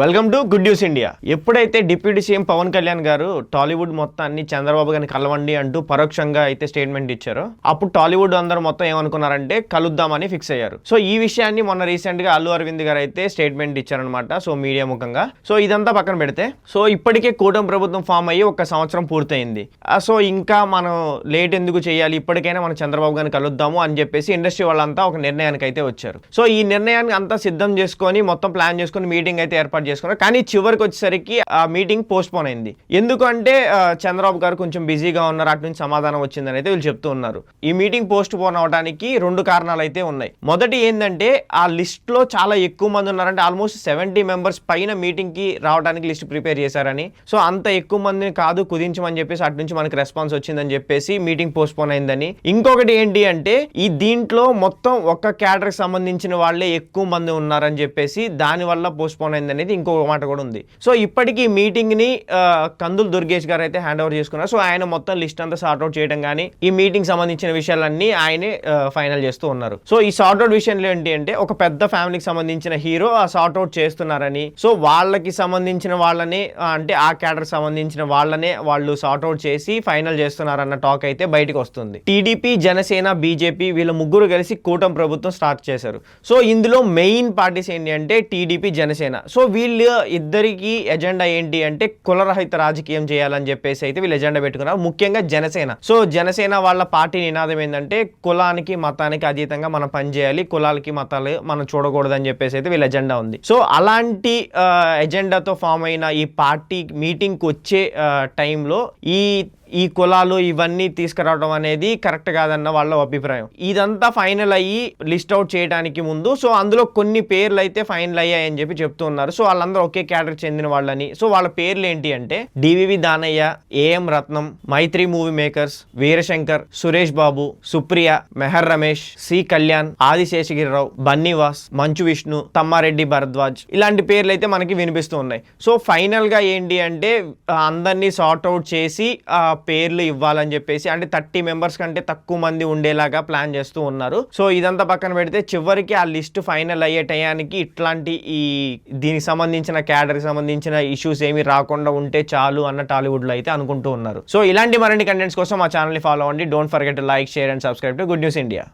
Welcome to good news India. ఎప్పుడైతే deputy CM Pawan Kalyan garu Tollywood మొత్తాన్ని చంద్రబాబు గారిని కలవండి అంటూ పరోక్షంగా అయితే స్టేట్మెంట్ ఇచ్చారో అప్పుడు టాలీవుడ్ అందరూ మొత్తం ఏమనుకున్నారంటే కలుద్దామని ఫిక్స్ అయ్యారు. సో ఈ విషయాన్ని మొన్న రీసెంట్గా అల్లు అరవింద్ గారు అయితే స్టేట్మెంట్ ఇచ్చారనమాట సో మీడియా ముఖంగా. సో ఇదంతా పక్కన పెడితే సో ఇప్పటికే కూటమి ప్రభుత్వం ఫామ్ అయ్యి ఒక సంవత్సరం పూర్తయింది. సో ఇంకా మనం లేట్ ఎందుకు చేయాలి ఇప్పటికైనా మనం చంద్రబాబు గారిని కలుద్దాము అని చెప్పేసి ఇండస్ట్రీ వాళ్ళంతా ఒక నిర్ణయానికి అయితే వచ్చారు. సో ఈ నిర్ణయాన్ని అంతా సిద్ధం చేసుకొని మొత్తం ప్లాన్ చేసుకొని మీటింగ్ అయితే ఏర్పాటు చేసుకున్నారు. కానీ చివరికి వచ్చేసరికి ఆ మీటింగ్ పోస్ట్ పోన్ అయింది. ఎందుకంటే చంద్రబాబు గారు కొంచెం బిజీగా ఉన్నారు. అటు నుంచి సమాధానం వచ్చిందని అయితే వీళ్ళు చెప్తూ ఉన్నారు. ఈ మీటింగ్ పోస్ట్ పోన్ అవడానికి రెండు కారణాలు అయితే ఉన్నాయి. మొదటి ఏంటంటే ఆ లిస్ట్లో చాలా ఎక్కువ మంది ఉన్నారంటే ఆల్మోస్ట్ సెవెంటీ మెంబర్స్ పైన మీటింగ్కి రావడానికి లిస్ట్ ప్రిపేర్ చేశారని. సో అంత ఎక్కువ మందిని కాదు కుదించమని చెప్పేసి అటు నుంచి మనకి రెస్పాన్స్ వచ్చిందని చెప్పేసి మీటింగ్ పోస్ట్పోన్ అయిందని. ఇంకొకటి ఏంటి అంటే ఈ దీంట్లో మొత్తం ఒక్క క్యాడర్ సంబంధించిన వాళ్ళే ఎక్కువ మంది ఉన్నారని చెప్పేసి దానివల్ల పోస్ట్పోన్ అయింది అనేది ఇంకొక మాట కూడా ఉంది. సో ఇప్పటికీ మీటింగ్ని మీటింగ్ని కందులు దుర్గేష్ గారు అయితే హ్యాండ్ ఓవర్ చేసుకున్నారు. సో ఆయన మొత్తం లిస్ట్ అంతా సార్ట్ అవుట్ చేయడం కానీ ఈ మీటింగ్ సంబంధించిన విషయాలన్నీ ఆయనే ఫైనల్ చేస్తూ ఉన్నారు. సో ఈ సార్ట్ అవుట్ విషయంలో ఏంటి అంటే ఒక పెద్ద ఫ్యామిలీకి సంబంధించిన హీరో ఆ సార్ట్ అవుట్ చేస్తున్నారని సో వాళ్ళకి సంబంధించిన వాళ్ళని అంటే ఆ క్యాడర్ సంబంధించిన వాళ్ళనే వాళ్ళు సార్ట్ అవుట్ చేసి ఫైనల్ చేస్తున్నారన్న టాక్ అయితే బయటకు వస్తుంది. టీడీపీ జనసేన బీజేపీ వీళ్ళ ముగ్గురు కలిసి కూటమి ప్రభుత్వం స్టార్ట్ చేశారు. సో ఇందులో మెయిన్ పార్టీస్ ఏంటి అంటే టీడీపీ జనసేన. సో వీళ్ళు వీళ్ళు ఇద్దరికి ఎజెండా ఏంటి అంటే కులరహిత రాజకీయం చేయాలని చెప్పేసి అయితే వీళ్ళు ఎజెండా పెట్టుకున్నారు. ముఖ్యంగా జనసేన. సో జనసేన వాళ్ళ పార్టీ నినాదం ఏంటంటే కులానికి మతానికి అతీతంగా మనం పనిచేయాలి కులాలకి మతాలు మనం చూడకూడదని చెప్పేసి అయితే వీళ్ళ ఎజెండా ఉంది. సో అలాంటి ఎజెండాతో ఫామ్ అయిన ఈ పార్టీ మీటింగ్కి వచ్చే టైంలో ఈ ఈ కులాలు ఇవన్నీ తీసుకురావడం అనేది కరెక్ట్ కాదన్న వాళ్ళ అభిప్రాయం. ఇదంతా ఫైనల్ అయ్యి లిస్ట్ అవుట్ చేయడానికి ముందు సో అందులో కొన్ని పేర్లు అయితే ఫైనల్ అయ్యాయని చెప్పి చెప్తున్నారు సో వాళ్ళందరూ ఒకే క్యాడర్ చెందిన వాళ్ళని. సో వాళ్ళ పేర్లు ఏంటి అంటే DVV Danayya AM Ratnam Mythri movie makers Veerashankar Suresh Babu Supriya Meher Ramesh C Kalyan Adiseshagirirao Bunny Vas Manchu Vishnu Tammareddy Bharadwaj ఇలాంటి పేర్లు అయితే మనకి వినిపిస్తూ ఉన్నాయి. సో ఫైనల్గా ఏంటి అంటే అందరినీ సార్ట్ అవుట్ చేసి పేర్లు ఇవ్వాలని చెప్పేసి అంటే థర్టీ మెంబర్స్ కంటే తక్కువ మంది ఉండేలాగా ప్లాన్ చేస్తూ ఉన్నారు. సో ఇదంతా పక్కన పెడితే చివరికి ఆ లిస్ట్ ఫైనల్ అయ్యే టయానికి ఇట్లాంటి ఈ దీనికి సంబంధించిన క్యాడర్కి సంబంధించిన ఇష్యూస్ ఏమి రాకుండా ఉంటే చాలు అన్న టాలీవుడ్లో అయితే అనుకుంటూ ఉన్నారు. సో ఇలాంటి మరిన్ని కంటెంట్స్ కోసం మా ఛానల్ని ఫాలో అవ్వండి. Don't forget like share and subscribe to good news India